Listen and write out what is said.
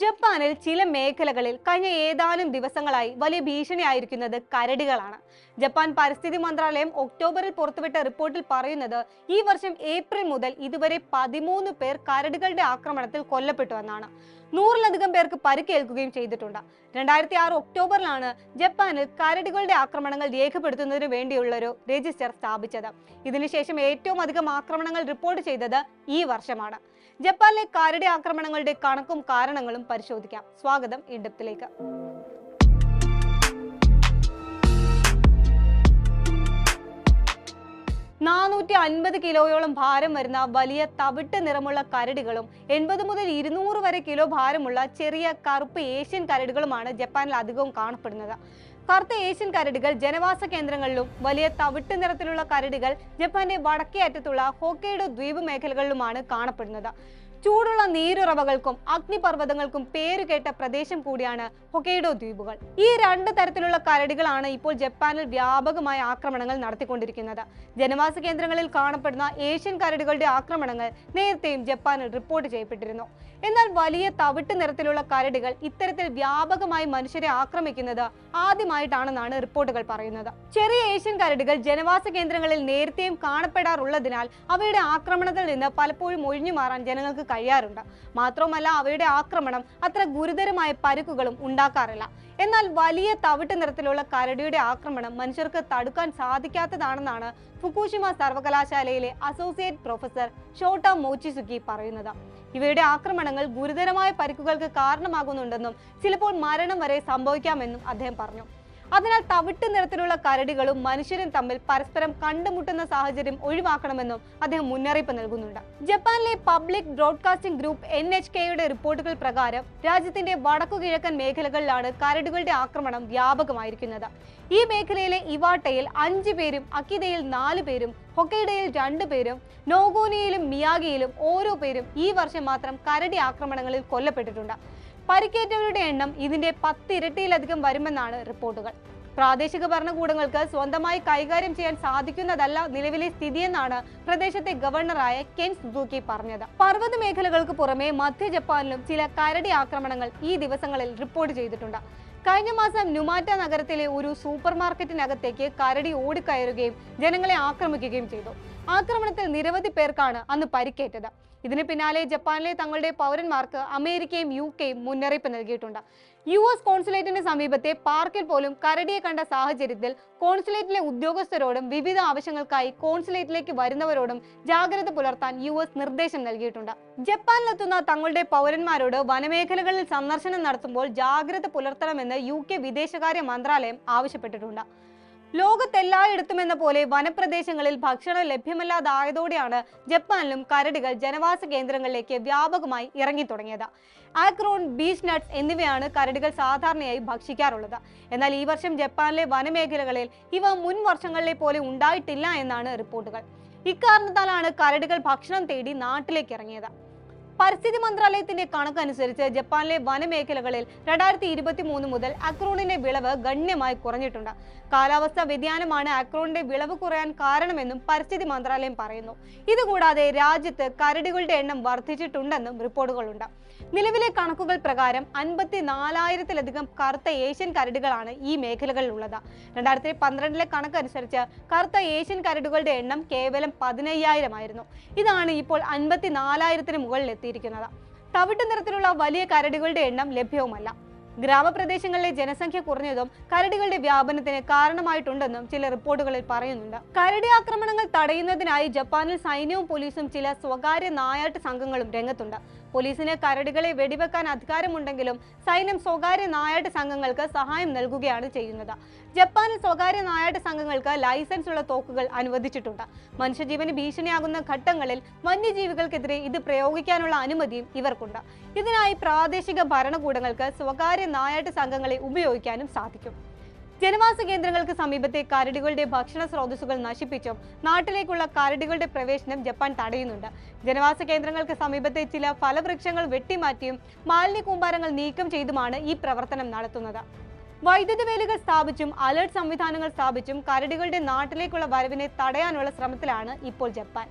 ജപ്പാനിൽ ചില മേഖലകളിൽ കഴിഞ്ഞ ഏതാനും ദിവസങ്ങളായി വലിയ ഭീഷണിയായിരിക്കുന്നത് കരടികളാണ്. ജപ്പാൻ പരിസ്ഥിതി മന്ത്രാലയം ഒക്ടോബറിൽ പുറത്തുവിട്ട റിപ്പോർട്ടിൽ പറയുന്നത് ഈ വർഷം ഏപ്രിൽ മുതൽ ഇതുവരെ പതിമൂന്ന് പേർ കരടികളുടെ ആക്രമണത്തിൽ കൊല്ലപ്പെട്ടു എന്നാണ്. നൂറിലധികം പേർക്ക് പരിക്കേൽക്കുകയും ചെയ്തിട്ടുണ്ട്. രണ്ടായിരത്തി ആറ് ഒക്ടോബറിലാണ് ജപ്പാനിൽ കരടികളുടെ ആക്രമണങ്ങൾ രേഖപ്പെടുത്തുന്നതിന് വേണ്ടിയുള്ള ഒരു രജിസ്റ്റർ സ്ഥാപിച്ചത്. ഇതിനുശേഷം ഏറ്റവും അധികം ആക്രമണങ്ങൾ റിപ്പോർട്ട് ചെയ്തത് ഈ വർഷമാണ്. ജപ്പാനിലെ കാരടി ആക്രമണങ്ങളുടെ കണക്കും കാരണങ്ങളും പരിശോധിക്കാം. സ്വാഗതം ഇൻഡപ്തിലേക്ക് നാനൂറ്റി അൻപത് കിലോയോളം ഭാരം വരുന്ന വലിയ തവിട്ട് നിറമുള്ള കരടികളും എൺപത് മുതൽ ഇരുന്നൂറ് വരെ കിലോ ഭാരമുള്ള ചെറിയ കറുപ്പ് ഏഷ്യൻ കരടികളുമാണ് ജപ്പാനിൽ അധികവും കാണപ്പെടുന്നത്. കറുത്ത ഏഷ്യൻ കരടികൾ ജനവാസ കേന്ദ്രങ്ങളിലും വലിയ തവിട്ട് നിറത്തിലുള്ള കരടികൾ ജപ്പാന്റെ വടക്കേ അറ്റത്തുള്ള ഹോക്കേഡോ ദ്വീപ് മേഖലകളിലുമാണ് കാണപ്പെടുന്നത്. ചൂടുള്ള നീരുറവകൾക്കും അഗ്നിപർവതങ്ങൾക്കും പേരുകേട്ട പ്രദേശം കൂടിയാണ് ഹൊക്കൈഡോ ദ്വീപുകൾ. ഈ രണ്ട് തരത്തിലുള്ള കരടികളാണ് ഇപ്പോൾ ജപ്പാനിൽ വ്യാപകമായ ആക്രമണങ്ങൾ നടത്തിക്കൊണ്ടിരിക്കുന്നത്. ജനവാസ കേന്ദ്രങ്ങളിൽ കാണപ്പെടുന്ന ഏഷ്യൻ കരടികളുടെ ആക്രമണങ്ങൾ നേരത്തെയും ജപ്പാനിൽ റിപ്പോർട്ട് ചെയ്യപ്പെട്ടിരുന്നു. എന്നാൽ വലിയ തവിട്ട് നിറത്തിലുള്ള കരടികൾ ഇത്തരത്തിൽ വ്യാപകമായി മനുഷ്യരെ ആക്രമിക്കുന്നത് ആദ്യമായിട്ടാണെന്നാണ് റിപ്പോർട്ടുകൾ പറയുന്നത്. ചെറിയ ഏഷ്യൻ കരടികൾ ജനവാസ കേന്ദ്രങ്ങളിൽ നേരത്തെയും കാണപ്പെടാറുള്ളതിനാൽ അവയുടെ ആക്രമണത്തിൽ നിന്ന് പലപ്പോഴും ഒഴിഞ്ഞു മാറാൻ ജനങ്ങൾക്ക് കഴിയാറുണ്ട്. മാത്രവുമല്ല അവയുടെ ആക്രമണം അത്ര ഗുരുതരമായ പരുക്കുകളും ഉണ്ടാക്കാറില്ല. എന്നാൽ വലിയ തവിട്ട് നിറത്തിലുള്ള കരടിയുടെ ആക്രമണം മനുഷ്യർക്ക് തടുക്കാൻ സാധിക്കാത്തതാണെന്നാണ് ഫുക്കൂഷിമ സർവകലാശാലയിലെ അസോസിയേറ്റ് പ്രൊഫസർ ഷോട്ട മോച്ചിസുക്കി പറയുന്നത്. ഇവയുടെ ആക്രമണങ്ങൾ ഗുരുതരമായ പരിക്കുകൾക്ക് കാരണമാകുന്നുണ്ടെന്നും ചിലപ്പോൾ മരണം വരെ സംഭവിക്കാമെന്നും അദ്ദേഹം പറഞ്ഞു. അതിനാൽ തവിട്ട് നിറത്തിലുള്ള കരടികളും മനുഷ്യരും തമ്മിൽ പരസ്പരം കണ്ടുമുട്ടുന്ന സാഹചര്യം ഒഴിവാക്കണമെന്നും അദ്ദേഹം മുന്നറിയിപ്പ് നൽകുന്നുണ്ട്. ജപ്പാനിലെ public broadcasting group N H കെയുടെ റിപ്പോർട്ടുകൾ പ്രകാരം രാജ്യത്തിന്റെ വടക്കു കിഴക്കൻ മേഖലകളിലാണ് കരടുകളുടെ ആക്രമണം വ്യാപകമായിരിക്കുന്നത്. ഈ മേഖലയിലെ ഇവാട്ടയിൽ അഞ്ചു പേരും അക്കിതയിൽ നാല് പേരും ഹൊക്കൈഡയിൽ രണ്ടു പേരും നോഗോനിയയിലും മിയാഗിയിലും ഓരോ പേരും ഈ വർഷം മാത്രം കരടി ആക്രമണങ്ങളിൽ കൊല്ലപ്പെട്ടിട്ടുണ്ട്. പരിക്കേറ്റവരുടെ എണ്ണം ഇതിന്റെ പത്തിരട്ടിയിലധികം വരുമെന്നാണ് റിപ്പോർട്ടുകൾ. പ്രാദേശിക ഭരണകൂടങ്ങൾക്ക് സ്വന്തമായി കൈകാര്യം ചെയ്യാൻ സാധിക്കുന്നതല്ല നിലവിലെ സ്ഥിതിയെന്നാണ് പ്രദേശത്തെ ഗവർണറായ കെൻ സുസൂക്കി പറഞ്ഞത്. പർവത മേഖലകൾക്ക് പുറമെ മധ്യ ജപ്പാനിലും ചില കരടി ആക്രമണങ്ങൾ ഈ ദിവസങ്ങളിൽ റിപ്പോർട്ട് ചെയ്തിട്ടുണ്ട്. കഴിഞ്ഞ മാസം നുമാറ്റ നഗരത്തിലെ ഒരു സൂപ്പർ മാർക്കറ്റിനകത്തേക്ക് കരടി ഓടിക്കയറുകയും ജനങ്ങളെ ആക്രമിക്കുകയും ചെയ്തു. ആക്രമണത്തിൽ നിരവധി പേർക്കാണ് അന്ന് പരിക്കേറ്റത്. ഇതിന് പിന്നാലെ ജപ്പാനിലെ തങ്ങളുടെ പൗരന്മാർക്ക് അമേരിക്കയും യു കെയും മുന്നറിയിപ്പ് നൽകിയിട്ടുണ്ട്. യു എസ് കോൺസുലേറ്റിന്റെ സമീപത്തെ പാർക്കിൽ പോലും കരടിയെ കണ്ട സാഹചര്യത്തിൽ കോൺസുലേറ്റിലെ ഉദ്യോഗസ്ഥരോടും വിവിധ ആവശ്യങ്ങൾക്കായി കോൺസുലേറ്റിലേക്ക് വരുന്നവരോടും ജാഗ്രത പുലർത്താൻ യു എസ് നിർദ്ദേശം നൽകിയിട്ടുണ്ട്. ജപ്പാനിലെത്തുന്ന തങ്ങളുടെ പൗരന്മാരോട് വനമേഖലകളിൽ സന്ദർശനം നടത്തുമ്പോൾ ജാഗ്രത പുലർത്തണമെന്ന് യു കെ വിദേശകാര്യ മന്ത്രാലയം ആവശ്യപ്പെട്ടിട്ടുണ്ട്. ലോകത്തെല്ലായിടത്തും എന്ന പോലെ വനപ്രദേശങ്ങളിൽ ഭക്ഷണം ലഭ്യമല്ലാതായതോടെയാണ് ജപ്പാനിലും കരടികൾ ജനവാസ കേന്ദ്രങ്ങളിലേക്ക് വ്യാപകമായി ഇറങ്ങി തുടങ്ങിയത് ആക്രോൺ ബീച്ച് നട്ട്സ് എന്നിവയാണ് കരടികൾ സാധാരണയായി ഭക്ഷിക്കാറുള്ളത്. എന്നാൽ ഈ വർഷം ജപ്പാനിലെ വനമേഖലകളിൽ ഇവ മുൻ വർഷങ്ങളിലെ പോലെ ഉണ്ടായിട്ടില്ല എന്നാണ് റിപ്പോർട്ടുകൾ. ഇക്കാരണത്താലാണ് കരടികൾ ഭക്ഷണം തേടി നാട്ടിലേക്ക് ഇറങ്ങിയത്. പരിസ്ഥിതി മന്ത്രാലയത്തിന്റെ കണക്കനുസരിച്ച് ജപ്പാനിലെ വനമേഖലകളിൽ രണ്ടായിരത്തി ഇരുപത്തി മൂന്ന് മുതൽ അക്രോണിന്റെ വിളവ് ഗണ്യമായി കുറഞ്ഞിട്ടുണ്ട്. കാലാവസ്ഥാ വ്യതിയാനമാണ് അക്രോണിന്റെ വിളവ് കുറയാൻ കാരണമെന്നും പരിസ്ഥിതി മന്ത്രാലയം പറയുന്നു. ഇതുകൂടാതെ രാജ്യത്ത് കരടികളുടെ എണ്ണം വർദ്ധിച്ചിട്ടുണ്ടെന്നും റിപ്പോർട്ടുകളുണ്ട്. നിലവിലെ കണക്കുകൾ പ്രകാരം അൻപത്തി നാലായിരത്തിലധികം കറുത്ത ഏഷ്യൻ കരടികളാണ് ഈ മേഖലകളിലുള്ളത്. രണ്ടായിരത്തി പന്ത്രണ്ടിലെ കണക്കനുസരിച്ച് കറുത്ത ഏഷ്യൻ കരടുകളുടെ എണ്ണം കേവലം പതിനയ്യായിരമായിരുന്നു. ഇതാണ് ഇപ്പോൾ അൻപത്തി നാലായിരത്തിന് മുകളിൽ എത്തിയിരിക്കുന്നത് തവിട്ട് നിറത്തിലുള്ള വലിയ കരടികളുടെ എണ്ണം ലഭ്യവുമല്ല. ഗ്രാമപ്രദേശങ്ങളിലെ ജനസംഖ്യ കുറഞ്ഞതും കരടികളുടെ വ്യാപനത്തിന് കാരണമായിട്ടുണ്ടെന്നും ചില റിപ്പോർട്ടുകളിൽ പറയുന്നുണ്ട്. കരടി ആക്രമണങ്ങൾ തടയുന്നതിനായി ജപ്പാനിൽ സൈന്യവും പോലീസും ചില സ്വകാര്യ നായാട്ട് സംഘങ്ങളും രംഗത്തുണ്ട്. പോലീസിന് കരടികളെ വെടിവെക്കാൻ അധികാരമുണ്ടെങ്കിലും സൈന്യം സ്വകാര്യ നായാട്ട് സംഘങ്ങൾക്ക് സഹായം നൽകുകയാണ് ചെയ്യുന്നത്. ജപ്പാനിൽ സ്വകാര്യ നായാട്ട് സംഘങ്ങൾക്ക് ലൈസൻസ് ഉള്ള തോക്കുകൾ അനുവദിച്ചിട്ടുണ്ട്. മനുഷ്യജീവന് ഭീഷണിയാകുന്ന ഘട്ടങ്ങളിൽ വന്യജീവികൾക്കെതിരെ ഇത് പ്രയോഗിക്കാനുള്ള അനുമതിയും ഇവർക്കുണ്ട്. ഇതിനായി പ്രാദേശിക ഭരണകൂടങ്ങൾക്ക് സ്വകാര്യ നായാട്ട് സംഘങ്ങളെ ഉപയോഗിക്കാനും സാധിക്കും. ജനവാസ കേന്ദ്രങ്ങൾക്ക് സമീപത്തെ കരടികളുടെ ഭക്ഷണ സ്രോതസ്സുകൾ നശിപ്പിച്ചും നാട്ടിലേക്കുള്ള കരടികളുടെ പ്രവേശനം ജപ്പാൻ തടയുന്നുണ്ട്. ജനവാസ കേന്ദ്രങ്ങൾക്ക് സമീപത്തെ ചില ഫലവൃക്ഷങ്ങൾ വെട്ടിമാറ്റിയും മാലിന്യ കൂമ്പാരങ്ങൾ നീക്കം ചെയ്തുമാണ് ഈ പ്രവർത്തനം നടത്തുന്നത്. വൈദ്യുതി വേലികൾ സ്ഥാപിച്ചും അലേർട്ട് സംവിധാനങ്ങൾ സ്ഥാപിച്ചും കരടികളുടെ നാട്ടിലേക്കുള്ള വരവിനെ തടയാനുള്ള ശ്രമത്തിലാണ് ഇപ്പോൾ ജപ്പാൻ.